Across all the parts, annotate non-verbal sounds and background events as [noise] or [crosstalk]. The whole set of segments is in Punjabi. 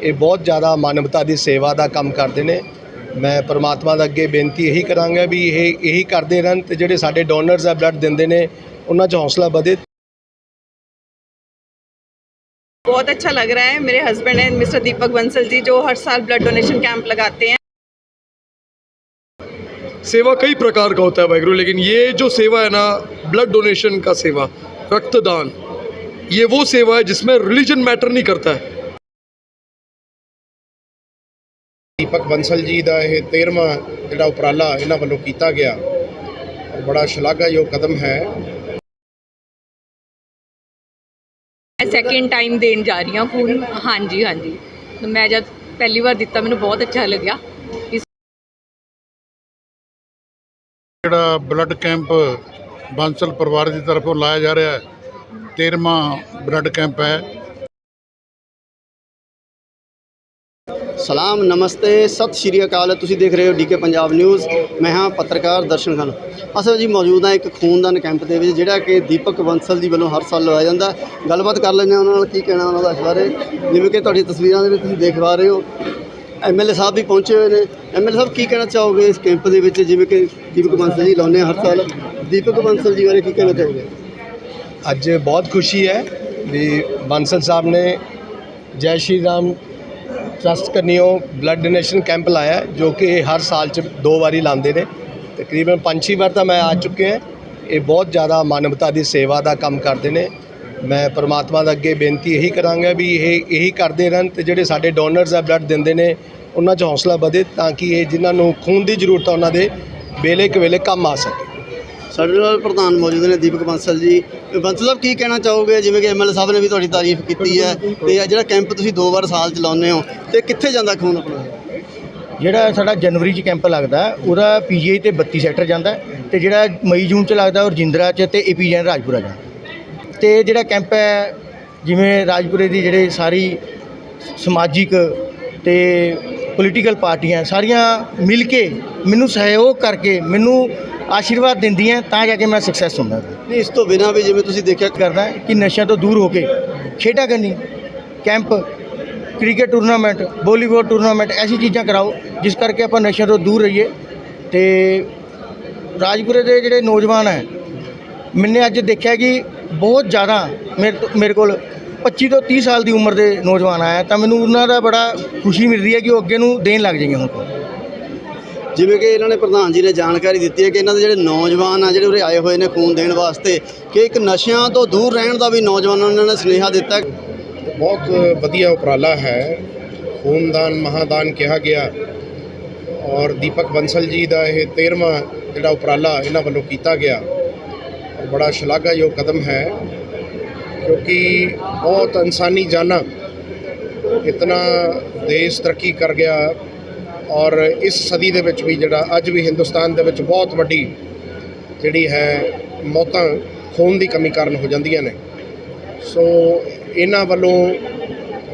ਇਹ ਬਹੁਤ ਜ਼ਿਆਦਾ ਮਾਨਵਤਾ ਦੀ ਸੇਵਾ ਦਾ ਕੰਮ ਕਰਦੇ ਨੇ ਮੈਂ ਪਰਮਾਤਮਾ ਦਾ ਅੱਗੇ ਬੇਨਤੀ ਇਹੀ ਕਰਾਂਗਾ ਵੀ ਇਹ ਇਹੀ ਕਰਦੇ ਰਹਿਣ ਤੇ ਜਿਹੜੇ ਸਾਡੇ ਡੋਨਰਸ ਆ ਬਲੱਡ ਦਿੰਦੇ ਨੇ ਉਹਨਾਂ 'ਚ ਹੌਸਲਾ ਵਧੇ बहुत अच्छा लग रहा है मेरे हस्बैंड हैं मिस्टर दीपक बंसल जी जो हर साल ब्लड डोनेशन कैंप लगाते हैं सेवा कई प्रकार का होता है वाहिगुरु लेकिन ये जो सेवा है ना ब्लड डोनेशन का सेवा रक्तदान ये वो सेवा है जिसमें रिलीजन मैटर नहीं करता है ਦੀਪਕ ਬੰਸਲ ਜੀ ਦਾ ਇਹ 13ਵਾਂ ਜਿਹੜਾ ਉਪਰਾਲਾ ਇਹਨਾਂ ਵੱਲੋਂ ਕੀਤਾ ਗਿਆ। ਬੜਾ ਸ਼ਲਾਘਾਯੋਗ ਕਦਮ ਹੈ। ਮੈਂ ਸੈਕਿੰਡ ਟਾਈਮ ਦੇਣ ਜਾ ਰਹੀ ਹਾਂ ਖੂਨ। ਹਾਂਜੀ ਹਾਂਜੀ। ਮੈਂ ਜਦ ਪਹਿਲੀ ਵਾਰ ਦਿੱਤਾ ਮੈਨੂੰ ਬਹੁਤ ਅੱਛਾ ਲੱਗਿਆ। ਜਿਹੜਾ ਬਲੱਡ ਕੈਂਪ ਬਾਂਸਲ ਪਰਿਵਾਰ ਦੀ ਤਰਫੋਂ ਲਾਇਆ ਜਾ ਰਿਹਾ ਹੈ 13ਵਾਂ ਬਲੱਡ ਕੈਂਪ ਹੈ। ਸਲਾਮ, ਨਮਸਤੇ, ਸਤਿ ਸ਼੍ਰੀ ਅਕਾਲ। ਤੁਸੀਂ ਦੇਖ ਰਹੇ ਹੋ ਡੀਕੇ ਪੰਜਾਬ ਨਿਊਜ਼। ਮੈਂ ਹਾਂ ਪੱਤਰਕਾਰ ਦਰਸ਼ਨ ਖਾਨ। ਅਸਲ ਜੀ ਮੌਜੂਦ ਹਾਂ ਇੱਕ ਖੂਨਦਾਨ ਕੈਂਪ ਦੇ ਵਿੱਚ, ਜਿਹੜਾ ਕਿ ਦੀਪਕ ਬੰਸਲ ਜੀ ਵੱਲੋਂ ਹਰ ਸਾਲ ਲਗਾਇਆ ਜਾਂਦਾ। ਗੱਲਬਾਤ ਕਰ ਲੈਂਦੇ ਹਾਂ ਉਹਨਾਂ ਨਾਲ, ਕੀ ਕਹਿਣਾ ਉਹਨਾਂ ਦਾ ਇਸ ਬਾਰੇ। ਜਿਵੇਂ ਕਿ ਤੁਹਾਡੀ ਤਸਵੀਰਾਂ ਦੇ ਵਿੱਚ ਤੁਸੀਂ ਦੇਖ ਪਾ ਰਹੇ ਹੋ ਐਮਐਲਏ ਸਾਹਿਬ ਵੀ ਪਹੁੰਚੇ ਹੋਏ ਨੇ। ਐਮਐਲਏ ਸਾਹਿਬ, ਕੀ ਕਹਿਣਾ ਚਾਹੋਗੇ ਇਸ ਕੈਂਪ ਦੇ ਵਿੱਚ, ਜਿਵੇਂ ਕਿ ਦੀਪਕ ਬੰਸਲ ਜੀ ਲਾਉਂਦੇ ਆ ਹਰ ਸਾਲ? ਦੀਪਕ ਬੰਸਲ ਜੀ ਬਾਰੇ ਕੀ ਕਹਿਣਾ ਚਾਹੋਗੇ? ਅੱਜ ਬਹੁਤ ਖੁਸ਼ੀ ਹੈ ਵੀ ਬਾਂਸਲ ਸਾਹਿਬ ਨੇ ਜੈ ਸ਼੍ਰੀ ਰਾਮ ਟਰਸਟ ਕਰਨੀਓ ਬਲੱਡ ਡੋਨੇਸ਼ਨ ਕੈਂਪ ਲਾਇਆ ਜੋ ਕਿ ਇਹ ਹਰ ਸਾਲ ਚ ਦੋ ਵਾਰੀ ਲਾਉਂਦੇ ਨੇ। ਤਕਰੀਬਨ ਪੰਜ ਛੇ ਵਾਰ ਤਾਂ ਮੈਂ ਆ ਚੁੱਕੇ ਹਾਂ। ਇਹ ਬਹੁਤ ਜ਼ਿਆਦਾ ਮਾਨਵਤਾ ਦੀ ਸੇਵਾ ਦਾ ਕੰਮ ਕਰਦੇ ਨੇ। ਮੈਂ ਪਰਮਾਤਮਾ ਦਾ ਅੱਗੇ ਬੇਨਤੀ ਇਹੀ ਕਰਾਂਗਾ ਵੀ ਇਹ ਇਹੀ ਕਰਦੇ ਰਹਿਣ ਤੇ ਜਿਹੜੇ ਸਾਡੇ ਡੋਨਰਸ ਆ ਬਲੱਡ ਦਿੰਦੇ ਨੇ, ਉਹਨਾਂ 'ਚ ਹੌਸਲਾ ਵਧੇ ਤਾਂ ਕਿ ਇਹ ਜਿਨ੍ਹਾਂ ਨੂੰ ਖੂਨ ਦੀ ਜ਼ਰੂਰਤ ਆ, ਉਹਨਾਂ ਦੇ ਵੇਲੇ ਕਵੇਲੇ ਕੰਮ ਆ ਸਕੇ। ਸਾਡੇ ਨਾਲ ਪ੍ਰਧਾਨ ਮੌਜੂਦ ਨੇ ਦੀਪਕ ਬਾਂਸਲ ਜੀ। ਬੰਸਲ ਸਾਹਿਬ ਕੀ ਕਹਿਣਾ ਚਾਹੋਗੇ? ਜਿਵੇਂ ਕਿ ਐਮਐਲਏ ਸਾਹਿਬ ਨੇ ਵੀ ਤੁਹਾਡੀ ਤਾਰੀਫ ਕੀਤੀ ਹੈ ਤੇ ਇਹ ਜਿਹੜਾ ਕੈਂਪ ਤੁਸੀਂ ਦੋ ਵਾਰ ਸਾਲ ਚ ਲਾਉਂਦੇ ਹੋ ਤੇ ਕਿੱਥੇ ਜਾਂਦਾ ਖੂਨ ਆਪਣਾ? ਜਿਹੜਾ ਸਾਡਾ ਜਨਵਰੀ 'ਚ ਕੈਂਪ ਲੱਗਦਾ ਹੈ, ਉਹਦਾ ਪੀਜੀਆਈ ਤੇ 32 ਸੈਕਟਰ ਜਾਂਦਾ ਹੈ ਤੇ ਜਿਹੜਾ ਮਈ ਜੂਨ 'ਚ ਲੱਗਦਾ ਉਹ ਰਜਿੰਦਰਾ 'ਚ ਤੇ ਏਪੀਜੈਨ ਰਾਜਪੁਰਾ ਜਾਂਦਾ। ਤੇ ਜਿਹੜਾ ਕੈਂਪ ਹੈ ਜਿਵੇਂ ਰਾਜਪੁਰੇ ਦੀ ਜਿਹੜੇ ਸਾਰੀ ਸਮਾਜਿਕ ਤੇ ਪੋਲੀਟੀਕਲ ਪਾਰਟੀਆਂ ਸਾਰੀਆਂ ਮਿਲ ਕੇ ਮੈਨੂੰ ਸਹਿਯੋਗ ਕਰਕੇ ਮੈਨੂੰ ਆਸ਼ੀਰਵਾਦ ਦਿੰਦੀਆਂ ਤਾਂ ਜਾ ਕੇ ਮੈਂ ਸਕਸੈਸ ਹੁੰਦਾ। ਨਹੀਂ ਇਸ ਤੋਂ ਬਿਨਾਂ ਵੀ ਜਿਵੇਂ ਤੁਸੀਂ ਦੇਖਿਆ ਕਰਦਾ ਕਿ ਨਸ਼ਿਆਂ ਤੋਂ ਦੂਰ ਹੋ ਕੇ ਖੇਡਾਂ ਕਰਨੀ camp cricket tournament volleyball tournament ਐਸੀ ਚੀਜ਼ਾਂ ਕਰਾਓ ਜਿਸ ਕਰਕੇ ਆਪਾਂ ਨਸ਼ਿਆਂ ਤੋਂ ਦੂਰ ਰਹੀਏ। ਤੇ ਰਾਜਪੁਰੇ ਦੇ ਜਿਹੜੇ ਨੌਜਵਾਨ ਹੈ ਮੈਨੇ ਅੱਜ ਦੇਖਿਆ ਕਿ ਬਹੁਤ ਜ਼ਿਆਦਾ ਮੇਰੇ ਮੇਰੇ ਕੋਲ 25 ਤੋਂ 30 ਸਾਲ ਦੀ ਉਮਰ ਦੇ ਨੌਜਵਾਨ ਆਇਆ ਤਾਂ ਮੈਨੂੰ ਉਹਨਾਂ ਦਾ ਬੜਾ ਖੁਸ਼ੀ ਮਿਲ ਰਹੀ ਹੈ ਕਿ ਉਹ ਅੱਗੇ ਨੂੰ ਦੇਣ ਲੱਗ ਜਾਏਗੇ ਹੁਣ ਤੋਂ। ਜਿਵੇਂ ਕਿ ਇਹਨਾਂ ਨੇ ਪ੍ਰਧਾਨ ਜੀ ਨੇ ਜਾਣਕਾਰੀ ਦਿੱਤੀ ਹੈ ਕਿ ਇਹਨਾਂ ਦੇ ਜਿਹੜੇ ਨੌਜਵਾਨ ਆ ਜਿਹੜੇ ਉਰੇ ਆਏ ਹੋਏ ਨੇ ਖੂਨ ਦੇਣ ਵਾਸਤੇ ਕਿ ਇੱਕ ਨਸ਼ਿਆਂ ਤੋਂ ਦੂਰ ਰਹਿਣ ਦਾ ਵੀ ਨੌਜਵਾਨਾਂ ਨੂੰ ਇਹਨਾਂ ਨੇ ਸੁਨੇਹਾ ਦਿੱਤਾ। ਬਹੁਤ ਵਧੀਆ ਉਪਰਾਲਾ ਹੈ। ਖੂਨਦਾਨ ਮਹਾਦਾਨ ਕਿਹਾ ਗਿਆ। ਔਰ ਦੀਪਕ ਬੰਸਲ ਜੀ ਦਾ ਇਹ 13ਵਾਂ ਜਿਹੜਾ ਉਪਰਾਲਾ ਇਹਨਾਂ ਵੱਲੋਂ ਕੀਤਾ ਗਿਆ। ਔਰ ਬੜਾ ਸ਼ਲਾਘਾਯੋਗ ਕਦਮ ਹੈ। ਕਿਉਂਕਿ ਬਹੁਤ ਇਨਸਾਨੀ ਜਾਨਾਂ ਇਤਨਾ ਦੇਸ਼ ਤਰੱਕੀ ਕਰ ਗਿਆ ਔਰ ਇਸ ਸਦੀ ਦੇ ਵਿੱਚ ਵੀ ਜਿਹੜਾ ਅੱਜ ਵੀ ਹਿੰਦੁਸਤਾਨ ਦੇ ਵਿੱਚ ਬਹੁਤ ਵੱਡੀ ਜਿਹੜੀ ਹੈ ਮੌਤਾਂ, ਖੂਨ ਦੀ ਕਮੀ ਕਾਰਨ ਹੋ ਜਾਂਦੀਆਂ ਨੇ। ਸੋ ਇਹਨਾਂ ਵੱਲੋਂ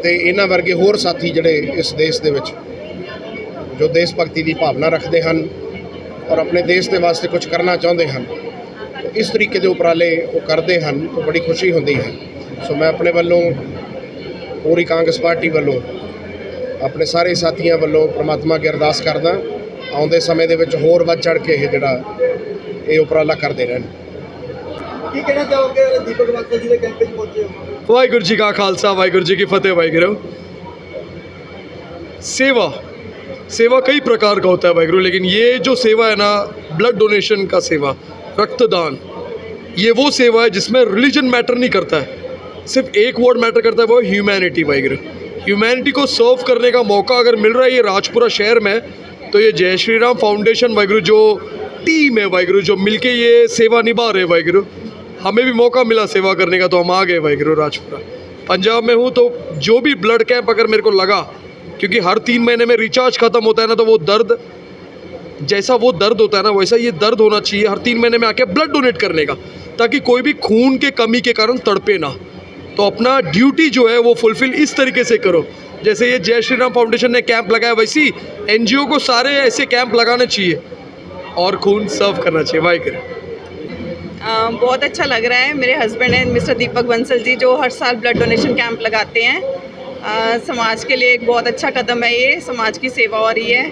ਤੇ ਇਹਨਾਂ ਵਰਗੇ ਹੋਰ ਸਾਥੀ ਜਿਹੜੇ ਇਸ ਦੇਸ਼ ਦੇ ਵਿੱਚ, ਜੋ ਦੇਸ਼ ਭਗਤੀ ਦੀ ਭਾਵਨਾ ਰੱਖਦੇ ਹਨ ਔਰ ਆਪਣੇ ਦੇਸ਼ ਦੇ ਵਾਸਤੇ ਕੁਝ ਕਰਨਾ ਚਾਹੁੰਦੇ ਹਨ ਇਸ ਤਰੀਕੇ ਦੇ ਉਪਰਾਲੇ ਉਹ ਕਰਦੇ ਹਨ ਤਾਂ ਬੜੀ ਖੁਸ਼ੀ ਹੁੰਦੀ ਹੈ ਸੋ ਮੈਂ ਆਪਣੇ ਵੱਲੋਂ ਪੂਰੀ ਕਾਂਗਰਸ ਪਾਰਟੀ ਵੱਲੋਂ ਆਪਣੇ ਸਾਰੇ ਸਾਥੀਆਂ ਵੱਲੋਂ ਪ੍ਰਮਾਤਮਾ ਅੱਗੇ ਅਰਦਾਸ ਕਰਦਾ ਆਉਂਦੇ ਸਮੇਂ ਦੇ ਵਿੱਚ ਹੋਰ ਵੱਧ ਚੜ ਕੇ ਇਹ ਜਿਹੜਾ ਇਹ ਉਪਰਾਲਾ ਕਰਦੇ ਰਹਿਣ ਕੀ ਕਹਿਣਾ ਚਾਹੋਗੇ ਦੀਪਕ ਬੰਸਲ ਜੀ ਦੇ ਕੈਂਪ ਵਿੱਚ ਪਹੁੰਚੇ ਹੋ वाहिगुरु जी का खालसा वाहिगुरु जी की फतेह वाहिगुरु सेवा सेवा कई प्रकार का होता है वाहिगुरु लेकिन ये जो सेवा है ना ब्लड डोनेशन का सेवा रक्तदान। ये वो सेवा है जिसमें रिलीजन मैटर नहीं करता है। सिर्फ़ एक वर्ड मैटर करता है, वो ह्यूमैनिटी वाहिगुरु ह्यूमैनिटी को सर्व करने का मौका अगर मिल रहा है ये राजपुरा शहर में तो ये जय श्री राम फाउंडेशन वाहिगुरु जो टीम है वाहिगुरु जो मिलके ये सेवा निभा रहे वाहिगुरु हमें भी मौका मिला सेवा करने का तो हम आ गए वाहिगुरु राजपुरा। पंजाब में हूँ तो जो भी ब्लड कैंप अगर मेरे को लगा, क्योंकि हर तीन महीने में रिचार्ज ख़त्म होता है ना तो वो दर्द जैसा वो दर्द होता है ना वैसा ये दर्द होना चाहिए हर तीन महीने में आके ब्लड डोनेट करने का ताकि कोई भी खून के कमी के कारण तड़पे ना। तो अपना ड्यूटी जो है वो फुलफिल इस तरीके से करो। जैसे ये जय श्री राम फाउंडेशन ने कैंप लगाया वैसे एनजीओ को सारे ऐसे कैंप लगाने चाहिए। और खून सर्व करना चाहिए। वाई करें। अ, बहुत अच्छा लग रहा है। मेरे हस्बैंड हैं मिस्टर दीपक बंसल जी जो हर साल ब्लड डोनेशन कैंप लगाते हैं। आ, समाज के लिए एक बहुत अच्छा कदम है ये। समाज की सेवा हो रही है।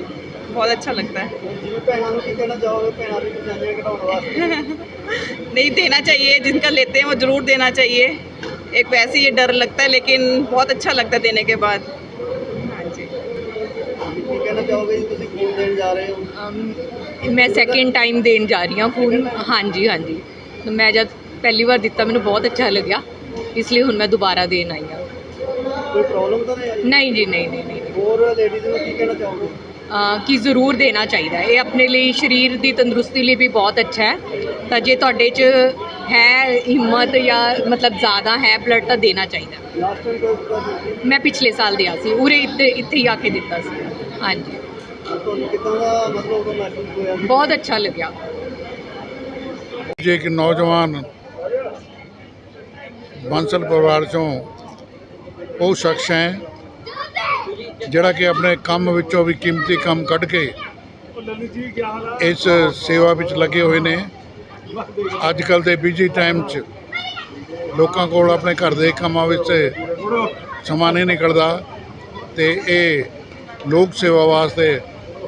बहुत अच्छा लगता है। ਭੈਣਾਂ [laughs] ਨੂੰ ਕੀ ਕਹਿਣਾ ਚਾਹੋਗੇ ਭੈਣਾਂ ਦੀ ਪਰੇਸ਼ਾਨੀਆਂ ਘਟਾਉਣ ਵਾਸਤੇ नहीं देना चाहिए जिनका लेते हैं वो ज़रूर देना चाहिए एक वैसे ये डर लगता है लेकिन बहुत अच्छा लगता है देने के बाद हाँ जी ਕੀ ਕਹਿਣਾ ਚਾਹੋਗੇ ਜੀ ਤੁਸੀਂ ਖੂਨ ਦੇਣ ਜਾ ਰਹੇ ਹੋ ਅਮ, ਮੈਂ ਸੈਕਿੰਡ ਟਾਈਮ ਦੇਣ ਜਾ ਰਹੀ ਹਾਂ ਖੂਨ ਹਾਂਜੀ ਹਾਂਜੀ ਮੈਂ ਜਦ ਪਹਿਲੀ ਵਾਰ ਦਿੱਤਾ ਮੈਨੂੰ ਬਹੁਤ ਅੱਛਾ ਲੱਗਿਆ ਇਸ ਲਈ ਹੁਣ ਮੈਂ ਦੁਬਾਰਾ ਦੇਣ ਆਈ ਹਾਂ ਕੋਈ ਪ੍ਰੋਬਲਮ ਤਾਂ ਨਹੀਂ ਆਈ ਨਹੀਂ ਜੀ ਨਹੀਂ ਨਹੀਂ ਨਹੀਂ ਹੋਰ ਲੇਡੀਜ਼ ਨੂੰ ਕੀ ਕਹਿਣਾ ਚਾਹੋਗੇ ਅ, ਕਿ ਜ਼ਰੂਰ ਦੇਣਾ ਚਾਹੀਦਾ ਹੈ। ਇਹ ਆਪਣੇ ਲਈ ਸਰੀਰ ਦੀ ਤੰਦਰੁਸਤੀ ਲਈ ਵੀ ਬਹੁਤ ਅੱਛਾ ਹੈ। ਤਾਂ ਜੇ ਤੁਹਾਡੇ 'ਚ ਹੈ ਹਿੰਮਤ ਜਾਂ ਮਤਲਬ ਜ਼ਿਆਦਾ ਹੈ ਬਲੱਡ ਤਾਂ ਦੇਣਾ ਚਾਹੀਦਾ। ਮੈਂ ਪਿਛਲੇ ਸਾਲ ਦਿਆ ਸੀ। ਉਰੇ ਇੱਥੇ ਇੱਥੇ ਹੀ ਆ ਕੇ ਦਿੱਤਾ ਸੀ। ਹਾਂਜੀ। ਬਹੁਤ ਅੱਛਾ ਲੱਗਿਆ। ਜੇ ਇੱਕ ਨੌਜਵਾਨ ਬਾਂਸਲ ਪਰਿਵਾਰ ਚੋਂ ਉਹ ਸ਼ਖਸ ਹੈ ਜਿਹੜਾ ਕਿ ਆਪਣੇ ਕੰਮ ਵਿੱਚੋਂ ਵੀ ਕੀਮਤੀ ਕੰਮ ਕੱਢ ਕੇ ਇਸ ਸੇਵਾ ਵਿੱਚ ਲੱਗੇ ਹੋਏ ਨੇ ਅੱਜ ਕੱਲ ਦੇ ਬਿਜੀ ਟਾਈਮ 'ਚ ਲੋਕਾਂ ਕੋਲ ਆਪਣੇ ਘਰ ਦੇ ਕੰਮਾਂ ਵਿੱਚ ਸਮਾਂ ਨਹੀਂ ਨਿਕਲਦਾ ਤੇ ਇਹ ਲੋਕ ਸੇਵਾ ਵਾਸਤੇ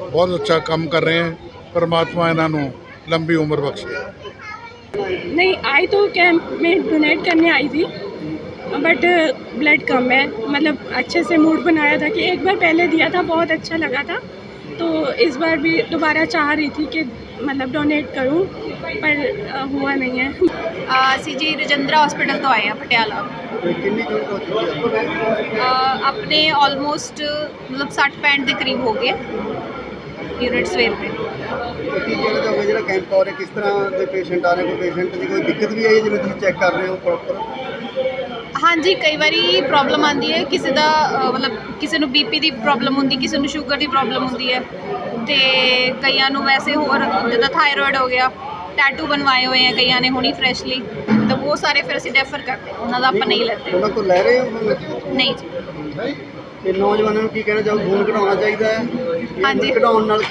ਬਹੁਤ ਅੱਛਾ ਕੰਮ ਕਰ ਰਹੇ ਹੈ ਪਰਮਾਤਮਾ ਇਹਨਾਂ ਨੂੰ ਲੰਬੀ ਉਮਰ ਬਖਸ਼ੇ नहीं आई तो कैंप में डोनेट करने आई थी बट ब्लड कम है मतलब अच्छे से मूड बनाया था कि एक बार पहले दिया था बहुत अच्छा लगा था तो इस बार भी दोबारा चाह रही थी कि मतलब डोनेट करूं पर अ, हुआ नहीं है ਅਸੀਂ ਜੀ ਰਜਿੰਦਰਾ ਹਸਪੀਟਲ ਤੋਂ ਆਏ ਆ ਪਟਿਆਲਾ ਤੇ ਕਿੰਨੀ ਯੂਨਿਟ ਹੋ ਚੁੱਕੀ ਹੈ ਅ, ਆਪਣੇ ਆਲਮੋਸਟ ਮਤਲਬ 60 65 ਦੇ ਕਰੀਬ ਹੋ ਗਏ ਯੂਨਿਟ ਸਵੇਰ ਦੇ ਤੇ ਕੀ ਕਹਿਣਾ ਚਾਹੋਗੇ ਜਿਹੜਾ ਕੈਂਪ ਹੋ ਰਿਹਾ ਕਿਸ ਤਰ੍ਹਾਂ ਦੇ ਪੇਸ਼ੈਂਟ ਆ ਰਹੇ ਕੋਈ ਪੇਸ਼ੈਂਟ ਦੀ ਕੋਈ ਦਿੱਕਤ ਵੀ ਆਈ ਹੈ ਜਿਵੇਂ ਤੁਸੀਂ ਚੈੱਕ ਕਰ ਰਹੇ ਹੋ ਪ੍ਰੋਪਰ ਹਾਂਜੀ ਕਈ ਵਾਰੀ ਪ੍ਰੋਬਲਮ ਆਉਂਦੀ ਹੈ। ਕਿਸੇ ਦਾ ਅ, ਮਤਲਬ ਕਿਸੇ ਨੂੰ ਬੀਪੀ ਦੀ ਪ੍ਰੋਬਲਮ ਹੁੰਦੀ ਕਿਸੇ ਨੂੰ ਸ਼ੂਗਰ ਦੀ ਪ੍ਰੋਬਲਮ ਹੁੰਦੀ ਹੈ। ਤੇ ਕਈਆਂ ਨੂੰ ਵੈਸੇ ਹੋਰ ਜਿੱਦਾਂ ਥਾਇਰੋਇਡ ਹੋ ਗਿਆ ਟੈਟੂ ਬਣਵਾਏ ਹੋਏ ਆ ਕਈਆਂ ਨੇ ਹੁਣੀ ਫਰੈਸ਼ਲੀ ਤਾਂ ਉਹ ਸਾਰੇ ਫਿਰ ਅਸੀਂ ਡੈਫਰ ਕਰਦੇ ਹਾਂ, ਉਹਨਾਂ ਦਾ ਆਪਾਂ ਨਹੀਂ ਲੈਂਦੇ। ਉਹਨਾਂ ਕੋਲ ਲੈ ਰਹੇ ਹੋ? ਨਹੀਂ ਜੀ। ਤੇ ਨੌਜਵਾਨਾਂ ਨੂੰ ਕੀ ਕਹਿਣਾ ਚਾਹੋਗੇ? ਖੂਨ ਘਟਾਉਣਾ ਚਾਹੀਦਾ ਹੈ। ਜਾਂ ਹਾਂਜੀ। ਘਟਾਉਣ ਨਾਲ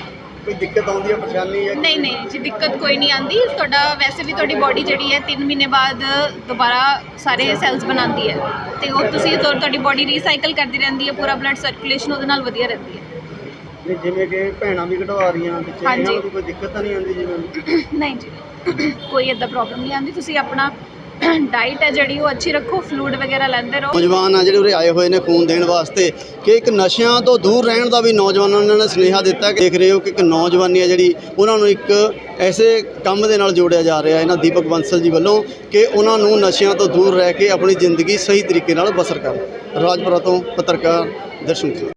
ਕੋਈ ਦਿੱਕਤ ਆਉਂਦੀ ਹੈ ਪਰੇਸ਼ਾਨੀ ਹੈ? ਨਹੀਂ ਨਹੀਂ ਜੀ ਦਿੱਕਤ ਕੋਈ ਨਹੀਂ ਆਂਦੀ ਤੁਹਾਡਾ ਵੈਸੇ ਵੀ ਤੁਹਾਡੀ ਬਾਡੀ ਜਿਹੜੀ ਹੈ 3 ਮਹੀਨੇ ਬਾਅਦ ਦੁਬਾਰਾ ਸਾਰੇ ਸੈਲਸ ਬਣਾਉਂਦੀ ਹੈ। ਤੇ ਉਹ ਤੁਸੀਂ ਤੁਹਾ- ਤੁਹਾਡੀ ਬਾਡੀ ਰੀਸਾਈਕਲ ਕਰਦੀ ਰਹਿੰਦੀ ਹੈ ਪੂਰਾ ਬਲੱਡ ਸਰਕੂਲੇਸ਼ਨ ਉਹਦੇ ਨਾਲ ਵਧੀਆ ਰਹਿੰਦੀ ਹੈ। ਨਹੀਂ, ਜਿਵੇਂ ਕਿ ਭੈਣਾਂ ਵੀ ਘਟਵਾ ਰਹੀਆਂ ਹਾਂਜੀ। ਇਹਨਾਂ ਨੂੰ ਕੋਈ ਦਿੱਕਤ ਤਾਂ ਨਹੀਂ ਆਉਂਦੀ ਜਿਵੇਂ? [coughs] ਨਹੀਂ ਜੀ ਕੋਈ ਇਦਾਂ ਪ੍ਰੋਬਲਮ ਨਹੀਂ ਆਂਦੀ ਤੁਸੀਂ ਆਪਣਾ ਡਾਈਟ ਹੈ ਜਿਹੜੀ, ਉਹ ਅੱਛੀ ਰੱਖੋ ਫਲੂਇਡ ਵਗੈਰਾ ਲੈਂਦੇ ਰਹੋ। ਨੌਜਵਾਨ ਆ ਜਿਹੜੇ ਉਰੇ ਆਏ ਹੋਏ ਨੇ ਖੂਨ ਦੇਣ ਵਾਸਤੇ, ਕਿ ਇੱਕ ਨਸ਼ਿਆਂ ਤੋਂ ਦੂਰ ਰਹਿਣ ਦਾ ਵੀ ਨੌਜਵਾਨਾਂ ਨੂੰ ਨੇ ਸੁਨੇਹਾ ਦਿੱਤਾ ਦੇਖ ਰਹੇ ਹੋ ਕਿ ਇੱਕ ਨੌਜਵਾਨੀ ਹੈ ਜਿਹੜੀ, ਉਹਨਾਂ ਨੂੰ ਇੱਕ ਐਸੇ ਕੰਮ ਦੇ ਨਾਲ ਜੋੜਿਆ ਜਾ ਰਿਹਾ ਇਹਨਾਂ ਦੀਪਕ ਬੰਸਲ ਜੀ ਵੱਲੋਂ, ਕਿ ਉਹਨਾਂ ਨੂੰ ਨਸ਼ਿਆਂ ਤੋਂ ਦੂਰ ਰਹਿ ਕੇ ਆਪਣੀ ਜ਼ਿੰਦਗੀ ਸਹੀ ਤਰੀਕੇ ਨਾਲ ਬਸਰ ਕਰਨ। ਰਾਜਪੁਰਾ ਤੋਂ ਪੱਤਰਕਾਰ ਦਰਸ਼ਨ ਖਾਨ